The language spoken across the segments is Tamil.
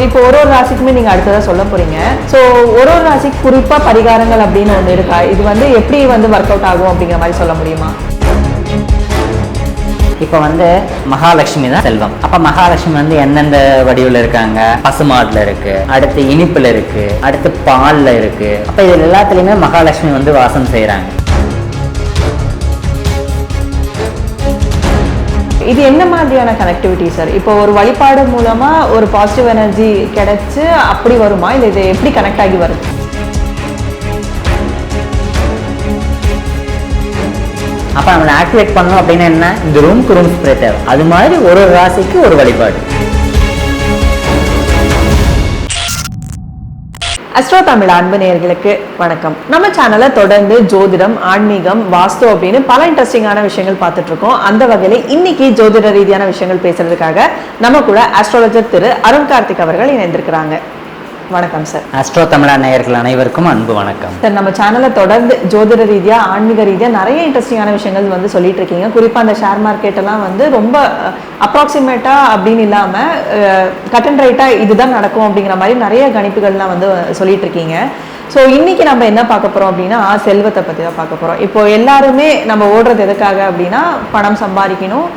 இப்போ ஒரு ஒரு ராசிக்குமே நீங்க அடுத்ததாக சொல்ல போறீங்க. ஸோ ஒரு ஒரு ராசிக்கு குறிப்பா பரிகாரங்கள் அப்படின்னு ஒன்று இருக்கா? இது வந்து எப்படி வந்து ஒர்க் அவுட் ஆகும் அப்படிங்கிற மாதிரி சொல்ல முடியுமா? இப்போ வந்து மகாலட்சுமி தான் செல்வம். அப்ப மகாலட்சுமி வந்து எந்தெந்த வடிவில் இருக்காங்க? பசுமாட்டுல இருக்கு அடுத்து இனிப்புல இருக்கு அடுத்து பால்ல இருக்கு. அப்ப இது எல்லாத்துலயுமே மகாலட்சுமி வந்து வாசம் செய்கிறாங்க இது என்ன மாதிரியான கனெக்டிவிட்டி சார் இப்போ ஒரு வழிபாடு மூலமா ஒரு பாசிட்டிவ் எனர்ஜி கிடைச்சு அப்படி வருமா? இல்லை இது எப்படி கனெக்ட் ஆகி வருது? அப்போ நம்மளை ஆக்டிவேட் பண்ணணும் அப்படின்னா என்ன? இந்த ரூம்க்கு ரூம் ஸ்ப்ரே தேவை. அது மாதிரி ஒரு ஒரு ராசிக்கு ஒரு வழிபாடு. அஸ்ட்ரோ தமிழ் அன்பு நேர்களுக்கு வணக்கம். நம்ம சேனலை தொடர்ந்து ஜோதிடம் ஆன்மீகம் வாஸ்து அப்படின்னு பல இன்ட்ரெஸ்டிங்கான விஷயங்கள் பார்த்துட்டு இருக்கோம் அந்த வகையில் இன்னைக்கு ஜோதிட ரீதியான விஷயங்கள் பேசுறதுக்காக நம்ம கூட அஸ்ட்ராலஜர் திரு அருண் கார்த்திக் அவர்கள் இணைந்திருக்கிறாங்க. வணக்கம் சார் அஸ்ட்ரோ தமிழா நேயர்கள் அனைவருக்கும் அன்பு வணக்கம். சார் நம்ம சேனலை தொடர்ந்து ஜோதிட ரீதியா ஆன்மீக ரீதியா நிறைய இன்ட்ரெஸ்டிங்கான விஷயங்கள் வந்து சொல்லிட்டு இருக்கீங்க. குறிப்பா அந்த ஷேர் மார்க்கெட் எல்லாம் வந்து ரொம்ப அப்ராக்சிமேட்டா அப்படின்னு இல்லாம கட் அண்ட் ரைட்டா இதுதான் நடக்கும் அப்படிங்கிற மாதிரி நிறைய கணிப்புகள்லாம் வந்து சொல்லிட்டு இருக்கீங்க. ஸோ இன்னைக்கு நம்ம என்ன பார்க்க போறோம் அப்படின்னா செல்வத்தை பத்தி தான் பார்க்க போறோம். இப்போ எல்லாருமே நம்ம ஓடுறது எதுக்காக அப்படின்னா பணம் சம்பாதிக்கணும்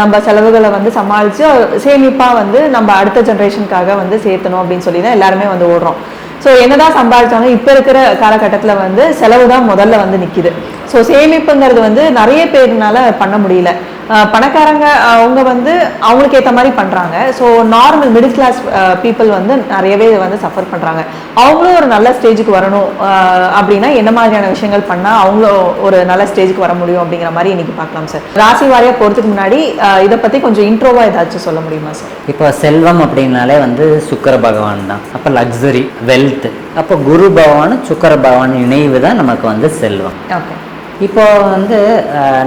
நம்ம செலவுகளை வந்து சமாளித்து சேமிப்பாக வந்து நம்ம அடுத்த ஜென்ரேஷனுக்காக வந்து சேர்த்தணும் அப்படின்னு சொல்லி தான் எல்லாருமே வந்து ஓடுறோம். ஸோ என்னதான் சம்பாதிச்சாலும் இப்போ இருக்கிற காலகட்டத்தில் வந்து செலவு தான் முதல்ல வந்து நிற்கிது ஸோ சேமிப்புங்கிறது வந்து நிறைய பேர்னால பண்ண முடியல. பணக்காரங்க அவங்க வந்து அவங்களுக்கு ஏற்ற மாதிரி பண்ணுறாங்க so normal middle class people வந்து நிறையவே வந்து சஃபர் பண்ணுறாங்க அவங்களும் ஒரு நல்ல ஸ்டேஜுக்கு வரணும் அப்படின்னா என்ன மாதிரியான விஷயங்கள் பண்ணால் அவங்களும் ஒரு நல்ல ஸ்டேஜுக்கு வர முடியும் அப்படிங்கிற மாதிரி இன்னைக்கு பார்க்கலாம் சார் ராசி வாரியாக போகிறதுக்கு முன்னாடி இதை பற்றி கொஞ்சம் இன்ட்ரோவா ஏதாச்சும் சொல்ல முடியுமா சார் இப்போ செல்வம் அப்படின்னாலே வந்து சுக்கர பகவான் தான். அப்போ லக்ஸரி வெல்த் அப்போ குரு பகவான் சுக்கர பகவான் இணைவு தான் நமக்கு வந்து செல்வம். ஓகே இப்போ வந்து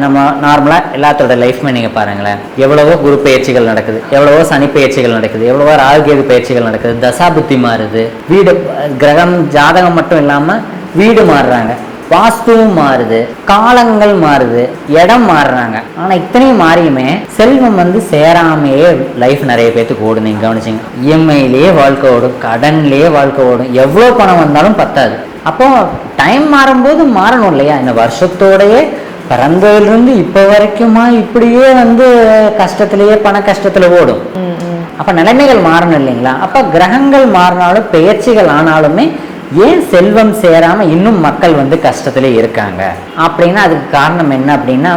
நம்ம நார்மலாக எல்லாத்தோட லைஃப்மே நீங்கள் பாருங்களேன். எவ்வளவோ குரு பயிற்சிகள் நடக்குது எவ்வளவோ சனி பயிற்சிகள் நடக்குது எவ்வளவோ ராகுகேது பயிற்சிகள் நடக்குது தசாபுத்தி மாறுது வீடு கிரகம் ஜாதகம் மட்டும் இல்லாமல் வீடு மாறுறாங்க வாஸ்துவும் மாறுது காலங்கள் மாறுது இடம் மாறுறாங்க. ஆனால் இத்தனையும் மாறியுமே செல்வம் வந்து சேராமையே லைஃப் நிறைய பேர்த்துக்கு ஓடும் நீங்கள் கவனிச்சிங்க. இஎம்ஐலேயே வாழ்க்கை ஓடும் கடன்லேயே வாழ்க்கை ஓடும். எவ்வளோ பணம் வந்தாலும் பத்தாது. அப்போ டைம் மாறும்போது மாறணும் இல்லையா? இந்த வருஷத்தோடையே பிறந்ததுலேருந்து இப்போ வரைக்குமா இப்படியே வந்து கஷ்டத்திலேயே பண கஷ்டத்துல ஓடும். அப்போ நிலைமைகள் மாறணும் இல்லைங்களா? அப்போ கிரகங்கள் மாறினாலும் பெயர்ச்சிகள் ஆனாலுமே ஏன் செல்வம் சேராமல் இன்னும் மக்கள் வந்து கஷ்டத்தில் இருக்காங்க? அப்படின்னா அதுக்கு காரணம் என்ன அப்படின்னா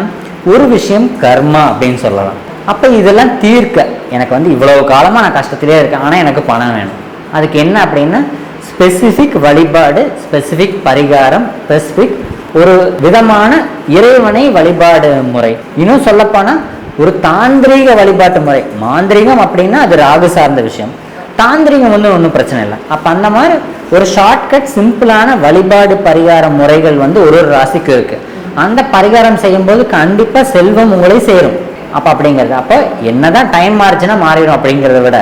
ஒரு விஷயம் கர்மா அப்படின்னு சொல்லலாம். அப்போ இதெல்லாம் தீர்க்க. எனக்கு வந்து இவ்வளவு காலமாக நான் கஷ்டத்திலே இருக்கேன் ஆனால் எனக்கு பணம் வேணும். அதுக்கு என்ன அப்படின்னா ஸ்பெசிஃபிக் வழிபாடு ஸ்பெசிஃபிக் பரிகாரம் ஸ்பெசிஃபிக் ஒரு விதமான இறைவனை வழிபாடு முறை. இன்னும் சொல்லப்போனால் ஒரு தாந்திரீக வழிபாட்டு முறை. மாந்திரீகம் அப்படின்னா அது ராகு சார்ந்த விஷயம். தாந்திரிகம் வந்து ஒன்றும் பிரச்சனை இல்லை. அப்போ அந்த மாதிரி ஒரு ஷார்ட்கட் சிம்பிளான வழிபாடு பரிகார முறைகள் வந்து ஒரு ஒரு ராசிக்கு இருக்கு. அந்த பரிகாரம் செய்யும்போது கண்டிப்பாக செல்வம் உங்களை சேரும். அப்போ அப்படிங்கிறது. அப்போ என்னதான் டைம் மாறுச்சுன்னா மாறிடும் அப்படிங்கிறத விட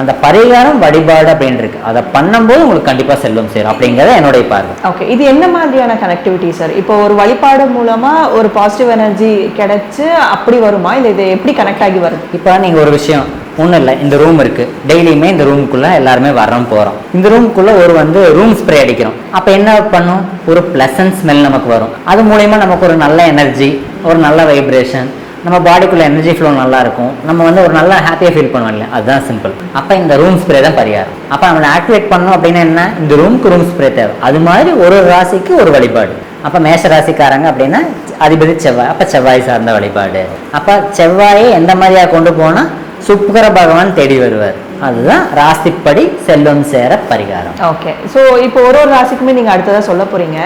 அந்த பரிகாரம் வழிபாடு அப்படின்னு இருக்கு அதை பண்ணும்போது உங்களுக்கு கண்டிப்பாக செல்வம் சேரும். அப்படிங்கிறத என்னுடைய பார்வை. ஓகே இது என்ன மாதிரியான கனெக்டிவிட்டி சார் இப்போ ஒரு வழிபாடு மூலமா ஒரு பாசிட்டிவ் எனர்ஜி கிடைச்சு அப்படி வருமா? இல்லை இது எப்படி கனெக்ட் ஆகி வருது? இப்போ நீங்கள் ஒரு விஷயம் ஒன்றும் இல்லை இந்த ரூம் இருக்கு. டெய்லியுமே இந்த ரூமுக்குள்ளே எல்லாருமே வர்றோம் போகிறோம் இந்த ரூமுக்குள்ளே ஒரு வந்து ரூம் ஸ்ப்ரே அடிக்கிறோம். அப்போ என்ன பண்ணும்? ஒரு ப்ளசன்ட் ஸ்மெல் நமக்கு வரும். அது மூலயமா நமக்கு ஒரு நல்ல எனர்ஜி ஒரு நல்ல வைப்ரேஷன் நம்ம பாடிக்குள்ளே எனர்ஜி ஃப்ளோ நல்லா இருக்கும் நம்ம வந்து ஒரு நல்ல ஹாப்பியாக ஃபீல் பண்ணுவோம் இல்லையா? அதுதான் சிம்பிள் அப்போ இந்த ரூம் ஸ்ப்ரே தான் பரிகாரம். அப்போ நம்மளை ஆக்டிவேட் பண்ணணும் அப்படின்னா என்ன? இந்த ரூமுக்கு ரூம் ஸ்ப்ரே தேவை. அது மாதிரி ஒரு ஒரு ராசிக்கு ஒரு வழிபாடு. அப்போ மேஷ ராசிக்காரங்க அப்படின்னா அதிபதி செவ்வாய். அப்போ செவ்வாய் சார்ந்த வழிபாடு. அப்போ செவ்வாயை எந்த மாதிரியாக கொண்டு போனால் சுக்கர பகவான் தேடி வருவார். அதுதான் ராசிப்படி செல்வம் சேர பரிகாரம். ஓகே ஸோ இப்போ ஒரு ஒரு ராசிக்குமே நீங்க அடுத்ததா சொல்ல போறீங்க.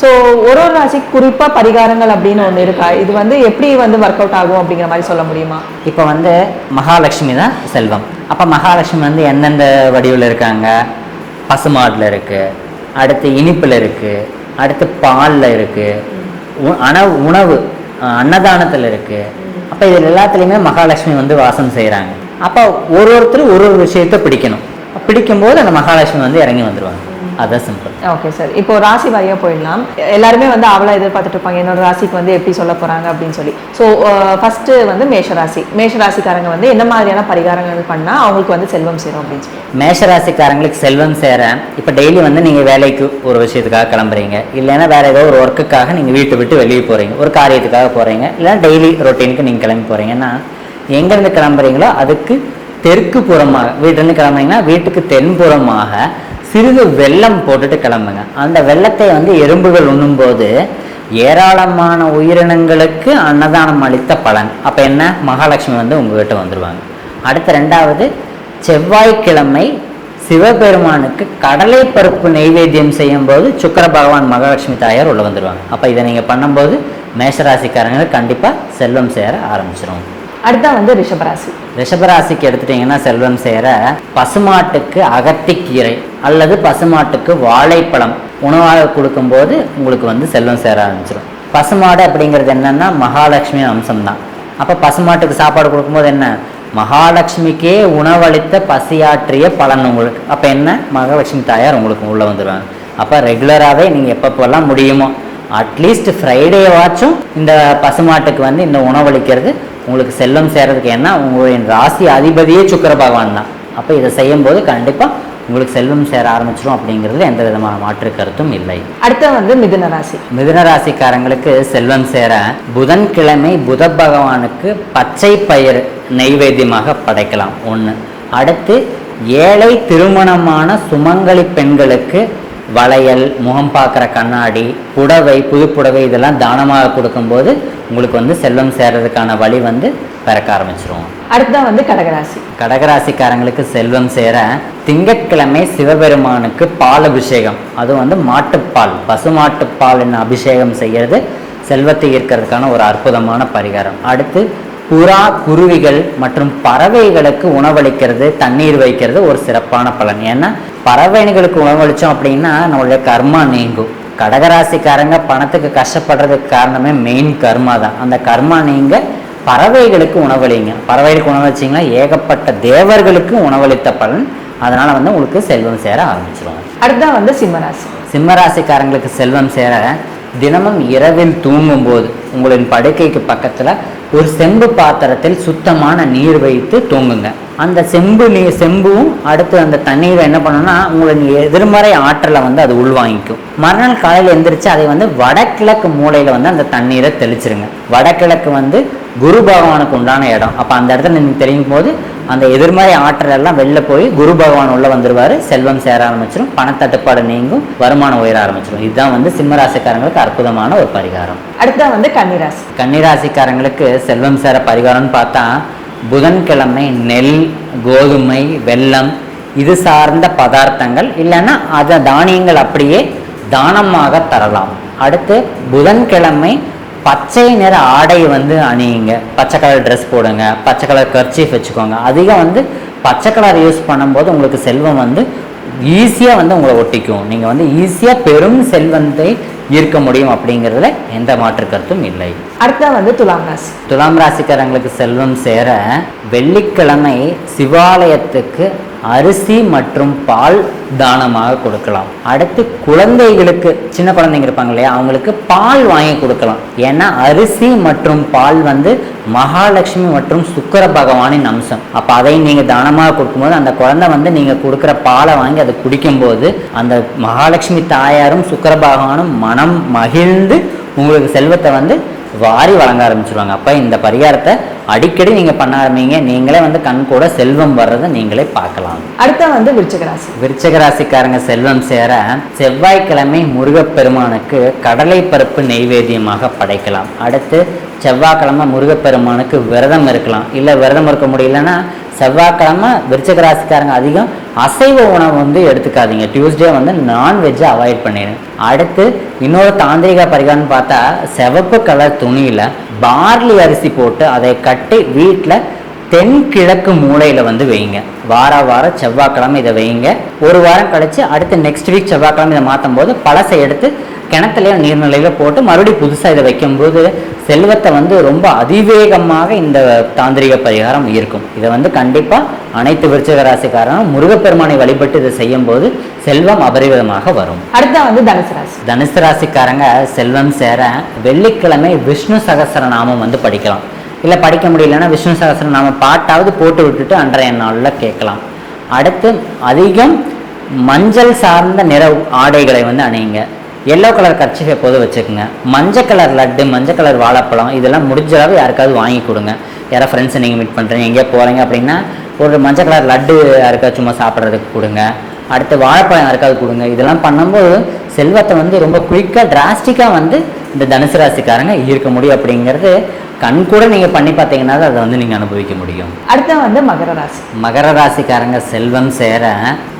ஸோ ஒரு ஒரு ராசிக்கு குறிப்பா பரிகாரங்கள் அப்படின்னு ஒன்று இருக்கா? இது வந்து எப்படி வந்து ஒர்க் அவுட் ஆகும் அப்படிங்கிற மாதிரி சொல்ல முடியுமா? இப்போ வந்து மகாலட்சுமி தான் செல்வம். அப்போ மகாலட்சுமி வந்து எந்தெந்த வடிவில் இருக்காங்க? பசுமாட்டில் இருக்கு அடுத்து இனிப்பில் இருக்கு அடுத்து பாலில் இருக்கு உ- அண உணவு அன்னதானத்தில் இருக்கு. அப்போ இதில் எல்லாத்துலேயுமே மகாலட்சுமி வந்து வாசம் செய்கிறாங்க அப்போ ஒரு ஒருத்தர் ஒரு ஒரு விஷயத்தை பிடிக்கணும். பிடிக்கும்போது அந்த மகாலட்சுமி வந்து இறங்கி வந்துருவாங்க. அதான் சிம்பிள் ஓகே சார் இப்போ ராசி வாரியா போயிடலாம். எல்லாருமே வந்து அவளை எதிர்பார்த்துட்டு இருப்பாங்க என்னோட ராசிக்கு வந்து எப்படி சொல்ல போறாங்க அப்படின்னு சொல்லி. ஸோ ஃபர்ஸ்ட் வந்து மேஷ ராசி மேஷ ராசிக்காரங்க வந்து என்ன மாதிரியான பரிகாரங்கள் பண்ணா அவங்களுக்கு வந்து செல்வம் சேரும் அப்படின்னு சொல்லி. மேஷராசிக்காரங்களுக்கு செல்வம் சேர இப்போ டெய்லி வந்து நீங்கள் வேலைக்கு ஒரு விஷயத்துக்காக கிளம்புறீங்க. இல்லைன்னா வேற ஏதோ ஒரு ஒர்க்குக்காக நீங்கள் வீட்டை விட்டு வெளியே போகிறீங்க ஒரு காரியத்துக்காக போகிறீங்க இல்லைன்னா டெய்லி ரொட்டீனுக்கு நீங்கள் கிளம்பி போகிறீங்கன்னா எங்கேருந்து கிளம்புறீங்களோ அதுக்கு தெற்கு புறமாக வீட்டிலேருந்து கிளம்புறீங்கன்னா வீட்டுக்கு தென்புறமாக சிறிது வெல்லம் போட்டுட்டு கிளம்புங்க. அந்த வெள்ளத்தை வந்து எறும்புகள் உண்ணும்போது ஏராளமான உயிரினங்களுக்கு அன்னதானம் அளித்த பலன். அப்போ என்ன? மகாலட்சுமி வந்து உங்ககிட்ட வந்துடுவாங்க அடுத்த ரெண்டாவது செவ்வாய்க்கிழமை சிவபெருமானுக்கு கடலை பருப்பு நெய்வேத்தியம் செய்யும்போது சுக்கர பகவான் மகாலட்சுமி தாயார் உள்ள வந்துடுவாங்க அப்போ இதை நீங்கள் பண்ணும்போது மேஷராசிக்காரங்க கண்டிப்பாக செல்வம் சேர ஆரம்பிச்சிடும் அடுத்தா வந்து ரிஷபராசி. ரிஷபராசிக்கு எடுத்துட்டீங்கன்னா செல்வம் சேர பசுமாட்டுக்கு அகத்திக்கீரை அல்லது பசுமாட்டுக்கு வாழைப்பழம் உணவாக கொடுக்கும்போது உங்களுக்கு வந்து செல்வம் சேர ஆரம்பிச்சிடும் பசுமாடு அப்படிங்கிறது என்னன்னா மகாலட்சுமி அம்சம் தான் அப்போ பசுமாட்டுக்கு சாப்பாடு கொடுக்கும்போது என்ன? மகாலட்சுமிக்கே உணவளித்த பசியாற்றிய பலன் உங்களுக்கு. அப்போ என்ன? மகாலட்சுமி தாயார் உங்களுக்கு உள்ளே வந்துடுவாங்க அப்போ ரெகுலராகவே நீங்கள் எப்பப்போல்லாம் முடியுமோ? அட்லீஸ்ட் ஃப்ரைடேவாச்சும் இந்த பசுமாட்டுக்கு வந்து இந்த உணவளிக்கிறது உங்களுக்கு செல்வம் சேர்றதுக்கு என்ன உங்களுடைய ராசி அதிபதியே சுக்கிர பகவான் தான். அப்போ இதை செய்யும்போது கண்டிப்பாக உங்களுக்கு செல்வம் சேர ஆரம்பிச்சிடும் அப்படிங்கிறதுல எந்த விதமான மாற்று கருத்தும் இல்லை. அடுத்த வந்து மிதுன ராசி. மிதுன ராசிக்காரங்களுக்கு செல்வம் சேர புதன்கிழமை புத பகவானுக்கு பச்சை பயிர் நெய்வேத்தியமாக படைக்கலாம். ஒன்று அடுத்து ஏழை திருமணமான சுமங்கலி பெண்களுக்கு வளையல் முகம் பார்க்குற கண்ணாடி புடவை புது புடவை இதெல்லாம் தானமாக கொடுக்கும்போது உங்களுக்கு வந்து செல்வம் சேர்றதுக்கான வழி வந்து பிறக்க ஆரம்பிச்சிரும். அடுத்ததான் வந்து கடகராசி. கடகராசிக்காரங்களுக்கு செல்வம் சேர திங்கட்கிழமை சிவபெருமானுக்கு பால் அபிஷேகம் அதுவும் வந்து மாட்டுப்பால் பசுமாட்டுப்பால் என்ன அபிஷேகம் செய்யறது செல்வத்தை ஈர்க்கிறதுக்கான ஒரு அற்புதமான பரிகாரம். அடுத்து புறா குருவிகள் மற்றும் பறவைகளுக்கு உணவளிக்கிறது தண்ணீர் வைக்கிறது ஒரு சிறப்பான பலன். ஏன்னா பறவைகளுக்கு உணவளித்தோம் அப்படின்னா நம்மளுடைய கர்மா நீங்கும். கடகராசிக்காரங்க பணத்துக்கு கஷ்டப்படுறதுக்கு காரணமே மெயின் கர்மா தான். அந்த கர்மா நீங்க பறவைகளுக்கு உணவளிங்க பறவைகளுக்கு உணவளிச்சிங்கன்னா ஏகப்பட்ட தேவர்களுக்கு உணவளித்த பலன். அதனால வந்து உங்களுக்கு செல்வம் சேர ஆரம்பிச்சிடும் அடுத்ததான் வந்து சிம்மராசி. சிம்மராசிக்காரங்களுக்கு செல்வம் சேர தினமும் இரவில் தூங்கும்போது உங்களின் படுக்கைக்கு பக்கத்தில் ஒரு செம்பு பாத்திரத்தில் சுத்தமான நீர் வைத்து தூங்குங்க. அந்த செம்பு நீர் செம்பும் அடுத்து அந்த தண்ணீரை என்ன பண்ணுன்னா உங்களின் எதிர்மறை ஆற்றலை வந்து அது உள்வாங்கிக்கும். மறுநாள் காலையில் எந்திரிச்சு அதை வந்து வடகிழக்கு மூலையில் வந்து அந்த தண்ணீரை தெளிச்சிருங்க. வடகிழக்கு வந்து குரு பகவானுக்கு உண்டான இடம். அப்போ அந்த இடத்துல நீங்கள் தெரியும் போது அந்த எதிர்மறை ஆற்றல் எல்லாம் வெளில போய் குரு பகவான் உள்ள வந்துருவாரு. செல்வம் சேர ஆரம்பிச்சிடும் பணத்தட்டுப்பாடு நீங்கும். வருமானம் உயர ஆரம்பிச்சிடும் இதுதான் வந்து சிம்மராசிக்காரங்களுக்கு அற்புதமான ஒரு பரிகாரம். அடுத்ததான் வந்து கன்னிராசி. கன்னிராசிக்காரங்களுக்கு செல்வம் சேர பரிகாரம்னு பார்த்தா புதன்கிழமை நெல் கோதுமை வெல்லம் இது சார்ந்த பதார்த்தங்கள். இல்லைன்னா அதை தானியங்கள் அப்படியே தானமாக தரலாம். அடுத்து புதன்கிழமை பச்சை நிற ஆடை வந்து அணியுங்க. பச்சை கலர் ட்ரெஸ் போடுங்க. பச்சை கலர் கர்ச்சீஃப் வச்சுக்கோங்க. அதிகம் வந்து பச்சை கலர் யூஸ் பண்ணும்போது உங்களுக்கு செல்வம் வந்து ஈஸியாக வந்து உங்களை ஒட்டிக்கும். நீங்கள் வந்து ஈஸியாக பெரும் செல்வத்தை ஈர்க்க முடியும் அப்படிங்கிறதுல எந்த மாற்று கருத்தும் இல்லை. அடுத்ததான் வந்து துலாம் ராசி. துலாம் ராசிக்காரங்களுக்கு செல்வம் சேர வெள்ளிக்கிழமை சிவாலயத்துக்கு அரிசி மற்றும் பால் தானமாக கொடுக்கலாம். அடுத்து குழந்தைகளுக்கு சின்ன குழந்தைங்க இருப்பாங்க இல்லையா அவங்களுக்கு பால் வாங்கி கொடுக்கலாம். ஏன்னா அரிசி மற்றும் பால் வந்து மகாலட்சுமி மற்றும் சுக்கர பகவானின் அம்சம். அப்போ அதை நீங்கள் தானமாக கொடுக்கும்போது அந்த குழந்தை வந்து நீங்கள் கொடுக்குற பாலை வாங்கி அதை குடிக்கும்போது அந்த மகாலட்சுமி தாயாரும் சுக்கர பகவானும் மனம் மகிழ்ந்து உங்களுக்கு செல்வத்தை வந்து வாரி வழங்க ஆரம்பிச்சிருவாங்க. அப்போ இந்த பரிகாரத்தை அடிக்கடி நீங்கள் பண்ண ஆரம்பிங்க. நீங்களே வந்து கண் கூட செல்வம் வர்றதை நீங்களே பார்க்கலாம். அடுத்த வந்து விருச்சிக ராசி. விருச்சிக ராசிக்காரங்க செல்வம் சேர செவ்வாய்க்கிழமை முருகப்பெருமானுக்கு கடலை பருப்பு நெய்வேத்தியமாக படைக்கலாம். அடுத்து செவ்வாய்க்கிழமை முருகப்பெருமானுக்கு விரதம் இருக்கலாம். இல்லை விரதம் இருக்க முடியலன்னா செவ்வாய்க்கிழமை விருச்சக ராசிக்காரங்க அதிகம் அசைவ உணவு வந்து எடுத்துக்காதீங்க. டியூஸ்டே வந்து நான்வெஜ்ஜை அவாய்ட் பண்ணிடுங்க அடுத்து இன்னொரு தாந்திரிக பரிகாரம்னு பார்த்தா சிவப்பு கலர் துணியில் பார்லி அரிசி போட்டு அதை கட்டி வீட்டில் தென்கிழக்கு மூலையில் வந்து வைங்க. வார வாரம் செவ்வாய்க்கிழமை இதை வைங்க. ஒரு வாரம் கழித்து அடுத்து நெக்ஸ்ட் வீக் செவ்வாய்க்கிழமை இதை மாற்றும் போது பழசை எடுத்து கிணத்துலையோ நீர்நிலையில போட்டு மறுபடியும் புதுசாக இதை வைக்கும்போது செல்வத்தை வந்து ரொம்ப அதிவேகமாக இந்த தாந்திரிக பரிகாரம் ஈர்க்கும். இதை வந்து கண்டிப்பாக அனைத்து விருச்சிக ராசிக்காரனும் முருகப்பெருமானை வழிபட்டு இதை செய்யும்போது செல்வம் அபரிவிதமாக வரும். அடுத்தா வந்து தனுசு ராசி. தனுசு ராசிக்காரங்க செல்வம் சேர வெள்ளிக்கிழமை விஷ்ணு சகஸ்ரநாமம் வந்து படிக்கலாம். இல்லை படிக்க முடியலன்னா விஷ்ணு சகஸ்ரநாமம் பாட்டாவது போட்டு விட்டுட்டு அன்றைய நாளில் கேட்கலாம். அடுத்து அதிகம் மஞ்சள் சார்ந்த நிற ஆடைகளை வந்து அணியுங்க. எல்லோ கலர் கர்ச்சிஃப் எப்போதும் வச்சுக்கோங்க. மஞ்சள் கலர் லட்டு மஞ்சள் கலர் வாழைப்பழம் இதெல்லாம் முடிஞ்ச அளவு யாருக்காவது வாங்கி கொடுங்க. யாரோ ஃப்ரெண்ட்ஸை நீங்கள் மீட் பண்ணுறீங்க எங்கேயோ போகிறீங்க அப்படின்னா ஒரு மஞ்சள் கலர் லட்டு யாருக்காவது சும்மா சாப்பிட்றதுக்கு கொடுங்க. அடுத்து வாழைப்பழம் யாருக்காவது கொடுங்க. இதெல்லாம் பண்ணும்போது செல்வத்தை வந்து ரொம்ப குயிக்காக டிராஸ்டிக்காக வந்து இந்த தனுசு ராசிக்காரங்க ஈர்க்க முடியும் அப்படிங்கிறது கண் கூட நீங்கள் பண்ணி பார்த்தீங்கன்னா தான் அதை வந்து நீங்கள் அனுபவிக்க முடியும். அடுத்தா வந்து மகர ராசி. மகர ராசிக்காரங்க செல்வம் சேர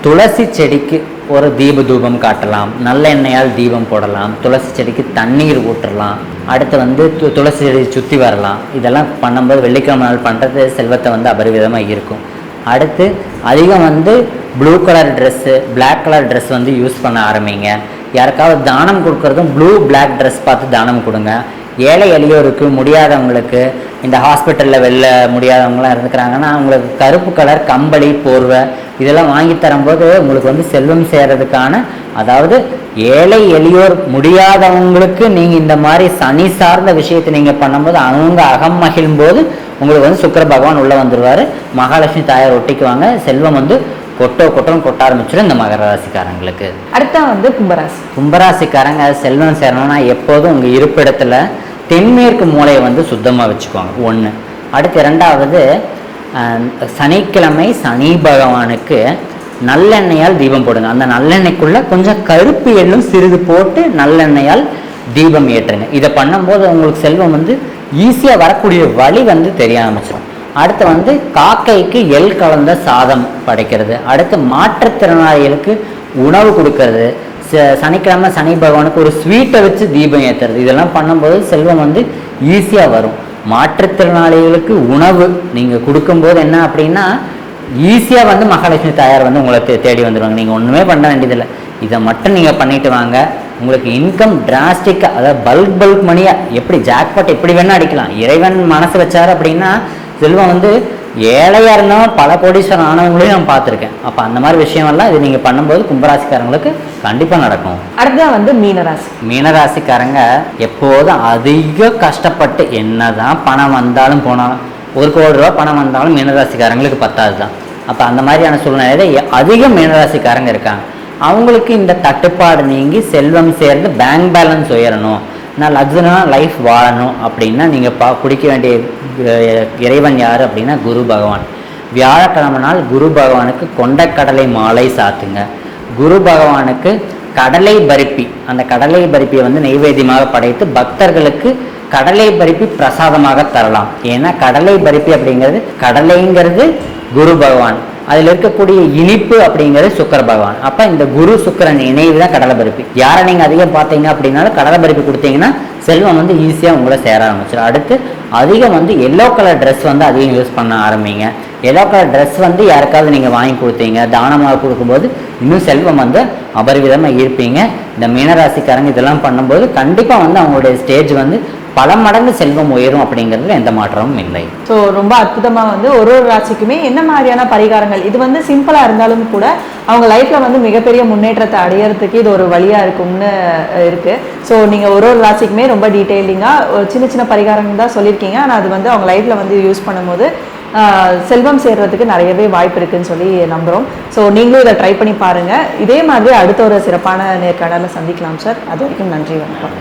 துளசி செடிக்கு ஒரு தீப தூபம் காட்டலாம் நல்லெண்ணெயால் தீபம் போடலாம் துளசி செடிக்கு தண்ணீர் ஊற்றலாம் அடுத்து வந்து து- துளசி செடி சுற்றி வரலாம். இதெல்லாம் பண்ணும்போது வெள்ளிக்கிழமை நாள் பண்ணுறது செல்வத்தை வந்து அபரிவிதமாக இருக்கும் அடுத்து அதிகம் வந்து blue colour dress black colour dress வந்து யூஸ் பண்ண ஆரம்பிங்க. யாருக்காவது தானம் கொடுக்கறதும் ப்ளூ பிளாக் ட்ரெஸ் பார்த்து தானம் கொடுங்க. ஏழை எளியோருக்கு முடியாதவங்களுக்கு இந்த ஹாஸ்பிட்டலில் வெளில முடியாதவங்களாம் இருந்துக்கிறாங்கன்னா அவங்களுக்கு கருப்பு கலர் கம்பளி போர்வை இதெல்லாம் வாங்கி தரும்போது உங்களுக்கு வந்து செல்வம் சேர்றதுக்கான அதாவது ஏழை எளியோர் முடியாதவங்களுக்கு நீங்கள் இந்த மாதிரி சனி சார்ந்த விஷயத்தை நீங்கள் பண்ணும்போது அவங்க அகம் மகிழும்போது உங்களுக்கு வந்து சுக்கிர பகவான் உள்ளே வந்துடுவார் மகாலட்சுமி தாயார் ஒட்டிக்குவாங்க. செல்வம் வந்து கொட்டோ கொட்டோன்னு கொட்ட ஆரம்பிச்சிடும் இந்த மகர ராசிக்காரங்களுக்கு. அடுத்தா வந்து கும்பராசி. கும்பராசிக்காரங்க செல்வம் சேரணும்னா எப்போதும் உங்கள் இருப்பிடத்துல தென்மேற்கு மூலையை வந்து சுத்தமாக வச்சுக்குவாங்க ஒன்று அடுத்து ரெண்டாவது சனிக்கிழமை சனி பகவானுக்கு நல்லெண்ணெயால் தீபம் போடுங்க. அந்த நல்லெண்ணெய்க்குள்ளே கொஞ்சம் கருப்பு எள்ளும் சிறிது போட்டு நல்லெண்ணெயால் தீபம் ஏற்றுங்க. இதை பண்ணும்போது உங்களுக்கு செல்வம் வந்து ஈஸியாக வரக்கூடிய வழி வந்து தெரிய ஆரம்பிச்சிடும் அடுத்து வந்து காக்கைக்கு எள் கலந்த சாதம் படைக்கிறது. அடுத்து மாற்றுத்திறனாளிகளுக்கு உணவு கொடுக்கறது. சனிக்கிழமை சனி பகவானுக்கு ஒரு ஸ்வீட்டை வச்சு தீபம் ஏற்றுறது இதெல்லாம் பண்ணும்போது செல்வம் வந்து ஈஸியாக வரும். மாற்றுத்திறனாளிகளுக்கு உணவு நீங்கள் கொடுக்கும்போது என்ன அப்படின்னா ஈஸியாக வந்து மகாலட்சுமி தாயார் வந்து உங்களை தே- தேடி வந்துடுவாங்க நீங்கள் ஒன்றுமே பண்ண வேண்டியதில்லை. இதை மட்டும் நீங்கள் பண்ணிட்டு வாங்க. உங்களுக்கு இன்கம் டிராஸ்டிக்காக அதாவது பல்க் பல்க் மணியாக எப்படி ஜாக்பாட் எப்படி வேணால் அடிக்கலாம். இறைவன் மனசு வச்சார் அப்படின்னா செல்வம் வந்து ஏழையாக இருந்தாலும் பல கோடீஸ்வரன் ஆனவங்களையும் நான் பார்த்துருக்கேன். அப்போ அந்த மாதிரி விஷயமெல்லாம் இது நீங்கள் பண்ணும்போது கும்பராசிக்காரங்களுக்கு கண்டிப்பாக நடக்கும். அடுத்தா வந்து மீன ராசி மீனராசிக்காரங்க எப்போதும் அதிக கஷ்டப்பட்டு என்னதான் பணம் வந்தாலும் போனாலும் ஒரு கோடி ரூபா பணம் வந்தாலும் மீனராசிக்காரங்களுக்கு பத்தாது தான் அப்போ அந்த மாதிரியான சூழ்நிலையில அதிக மீனராசிக்காரங்க இருக்காங்க. அவங்களுக்கு இந்த தட்டுப்பாடு நீங்கி செல்வம் சேர்ந்து பேங்க் பேலன்ஸ் உயரணும். நான் லக்ஸுரியான லைஃப் வாழணும் அப்படின்னா நீங்கள் பா பிடிக்க வேண்டிய இறைவன் யார் அப்படின்னா குரு பகவான். வியாழக்கிழமை நாள் குரு பகவானுக்கு கொண்டக்கடலை மாலை சாத்துங்க. குரு பகவானுக்கு கடலை பருப்பி அந்த கடலை பருப்பியை வந்து நெய்வேத்தியமாக படைத்து பக்தர்களுக்கு கடலை பருப்பி பிரசாதமாக தரலாம். ஏன்னா கடலை பருப்பி அப்படிங்கிறது கடலைங்கிறது குரு பகவான். அதில் இருக்கக்கூடிய இனிப்பு அப்படிங்கிறது சுக்கர பகவான். அப்போ இந்த குரு சுக்கரன் இணைவு தான் கடலை பருப்பு. யாரை நீங்கள் அதிகம் பார்த்தீங்க அப்படின்னாலும் கடலை பருப்பு கொடுத்தீங்கன்னா செல்வம் வந்து ஈஸியாக உங்களை சேர ஆரம்பிச்சிடும் அடுத்து அதிகம் வந்து எல்லோ கலர் ட்ரெஸ் வந்து அதிகம் யூஸ் பண்ண ஆரம்பிங்க. எல்லோ கலர் ட்ரெஸ் வந்து யாருக்காவது நீங்கள் வாங்கி கொடுத்தீங்க தானமாக கொடுக்கும்போது இன்னும் செல்வம் வந்து அபரிவிதமாக ஈர்ப்பீங்க இந்த மீனராசிக்காரங்க இதெல்லாம் பண்ணும்போது கண்டிப்பாக வந்து அவங்களுடைய ஸ்டேஜ் வந்து பல மடங்கு செல்வம் உயரும் அப்படிங்கிறதுல எந்த மாற்றமும் இல்லை. ஸோ ரொம்ப அற்புதமாக வந்து ஒரு ஒரு ராசிக்குமே என்ன மாதிரியான பரிகாரங்கள்? இது வந்து சிம்பிளாக இருந்தாலும் கூட அவங்க லைஃப்பில் வந்து மிகப்பெரிய முன்னேற்றத்தை அடையறதுக்கு இது ஒரு வழியாக இருக்கும்னு இருக்குது ஸோ நீங்கள் ஒரு ஒரு ராசிக்குமே ரொம்ப டீட்டெயிலிங்காக ஒரு சின்ன சின்ன பரிகாரங்கள் தான் சொல்லியிருக்கீங்க. ஆனால் அது வந்து அவங்க லைஃப்பில் வந்து யூஸ் பண்ணும்போது செல்வம் சேர்றதுக்கு நிறையவே வாய்ப்பு இருக்குன்னு சொல்லி நம்புகிறோம் ஸோ நீங்களும் இதை ட்ரை பண்ணி பாருங்கள் இதே மாதிரி அடுத்த ஒரு சிறப்பான நேர்காணல சந்திக்கலாம் சார் அது வரைக்கும் நன்றி வணக்கம்.